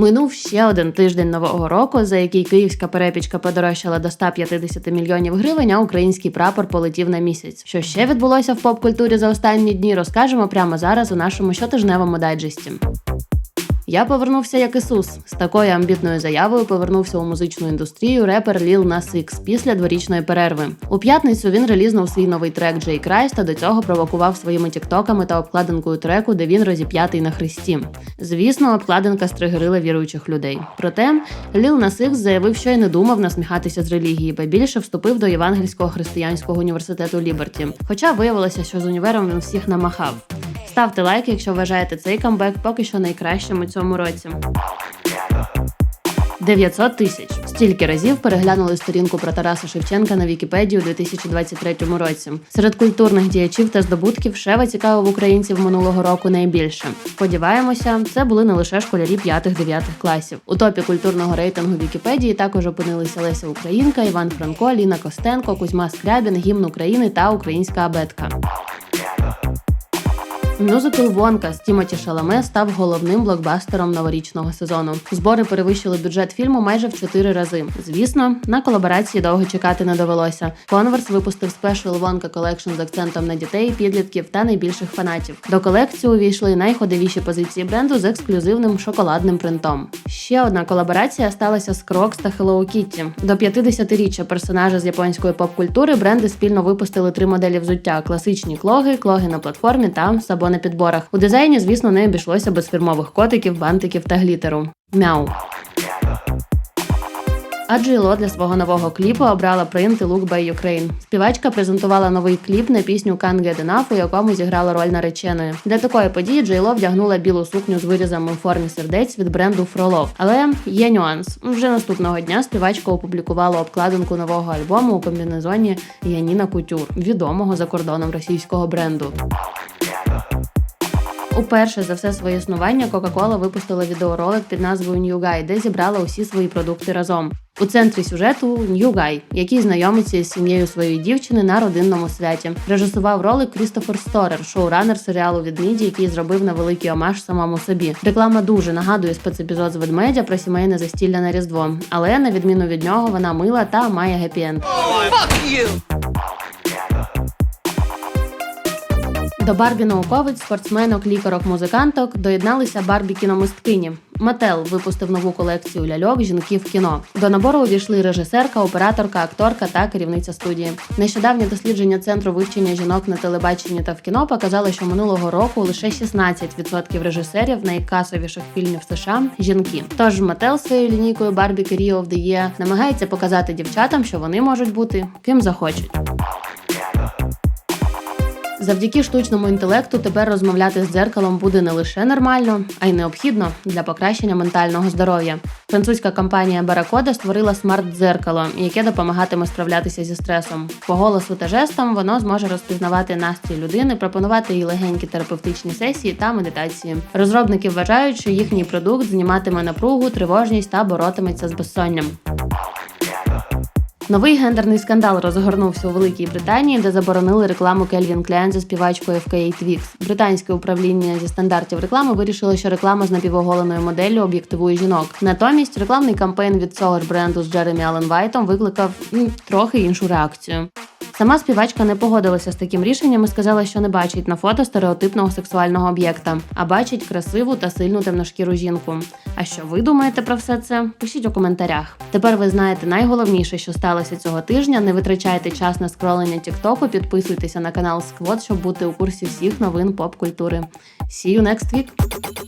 Минув ще один тиждень нового року, за який київська перепічка подорожчала до 150 мільйонів гривень, а український прапор полетів на місяць. Що ще відбулося в поп-культурі за останні дні, розкажемо прямо зараз у нашому щотижневому дайджесті. Я повернувся як Ісус. З такою амбітною заявою повернувся у музичну індустрію репер Lil Nas X після дворічної перерви. У п'ятницю він релізнув свій новий трек Джей Крайст, та до цього провокував своїми тіктоками та обкладинкою треку, де він розіп'ятий на хресті. Звісно, обкладинка стригерила віруючих людей. Проте Lil Nas X заявив, що й не думав насміхатися з релігії, ба більше вступив до Євангельського християнського університету Ліберті. Хоча виявилося, що з універом він всіх намахав. Ставте лайк, якщо вважаєте цей камбек поки що найкращим у цьому році. 900 тисяч. Стільки разів переглянули сторінку про Тараса Шевченка на Вікіпедії у 2023 році. Серед культурних діячів та здобутків Шева цікавив українців минулого року найбільше. Сподіваємося, це були не лише школярі 5-9 класів. У топі культурного рейтингу Вікіпедії також опинилися Леся Українка, Іван Франко, Ліна Костенко, Кузьма Скрябін, Гімн України та Українська абетка. Мюзикл Вонка з Тімоті Шаламе став головним блокбастером новорічного сезону. Збори перевищили бюджет фільму майже в чотири рази. Звісно, на колаборації довго чекати не довелося. Конверс випустив спешл Вонка колекшн з акцентом на дітей, підлітків та найбільших фанатів. До колекції увійшли найходовіші позиції бренду з ексклюзивним шоколадним принтом. Ще одна колаборація сталася з Crocs та Hello Kitty. До 50-річчя персонажа з японської поп-культури бренди спільно випустили три моделі взуття: класичні клоги, клоги на платформі та сабо на підборах. У дизайні, звісно, не обійшлося без фірмових котиків, бантиків та глітеру. Мяу. А Джило для свого нового кліпу обрала принт і лук by Ukraine. Співачка презентувала новий кліп на пісню Can't Get Enough, у якому зіграла роль нареченої. Для такої події Джейло вдягнула білу сукню з вирізами у формі сердець від бренду Frolov. Але є нюанс. Вже наступного дня співачка опублікувала обкладинку нового альбому у комбінезоні Яніна Кутюр, відомого за кордоном російського бренду. Уперше за все своє існування Coca-Cola випустила відеоролик під назвою New Guy, де зібрала усі свої продукти разом. У центрі сюжету New Guy, який знайомиться з сім'єю своєї дівчини на родинному святі. Режисував ролик Крістофер Сторер, шоуранер серіалу від Міді, який зробив невеликий омаж самому собі. Реклама дуже нагадує спецепізод з ведмедя про сімейне застілля на Різдво, але на відміну від нього вона мила та має гепі-енд. До Барбі науковиць, спортсменок, лікарок, музиканток доєдналися Барбі кіномисткині. Мател випустив нову колекцію ляльок жінки в кіно. До набору увійшли режисерка, операторка, акторка та керівниця студії. Нещодавнє дослідження центру вивчення жінок на телебаченні та в кіно показало, що минулого року лише 16% режисерів найкасовіших фільмів США жінки. Тож Мател своєю лінійкою Барбі of the Year намагається показати дівчатам, що вони можуть бути ким захочуть. Завдяки штучному інтелекту тепер розмовляти з дзеркалом буде не лише нормально, а й необхідно для покращення ментального здоров'я. Французька компанія Barracoda створила смарт-дзеркало, яке допомагатиме справлятися зі стресом. По голосу та жестам воно зможе розпізнавати настрій людини, пропонувати їй легенькі терапевтичні сесії та медитації. Розробники вважають, що їхній продукт зніматиме напругу, тривожність та боротиметься з безсонням. Новий гендерний скандал розгорнувся у Великій Британії, де заборонили рекламу Кельвін Кляйн зі співачкою FKA Twix. Британське управління зі стандартів реклами вирішило, що реклама з напівоголеною моделлю об'єктивує жінок. Натомість рекламний кампейн від цього бренду з Джеремі Ален Вайтом викликав м, трохи іншу реакцію. Сама співачка не погодилася з таким рішенням і сказала, що не бачить на фото стереотипного сексуального об'єкта, а бачить красиву та сильну темношкіру жінку. А що ви думаєте про все це? Пишіть у коментарях. Тепер ви знаєте найголовніше, що сталося цього тижня. Не витрачайте час на скролення Тіктоку, підписуйтеся на канал Сквот, щоб бути у курсі всіх новин поп-культури. See you next week!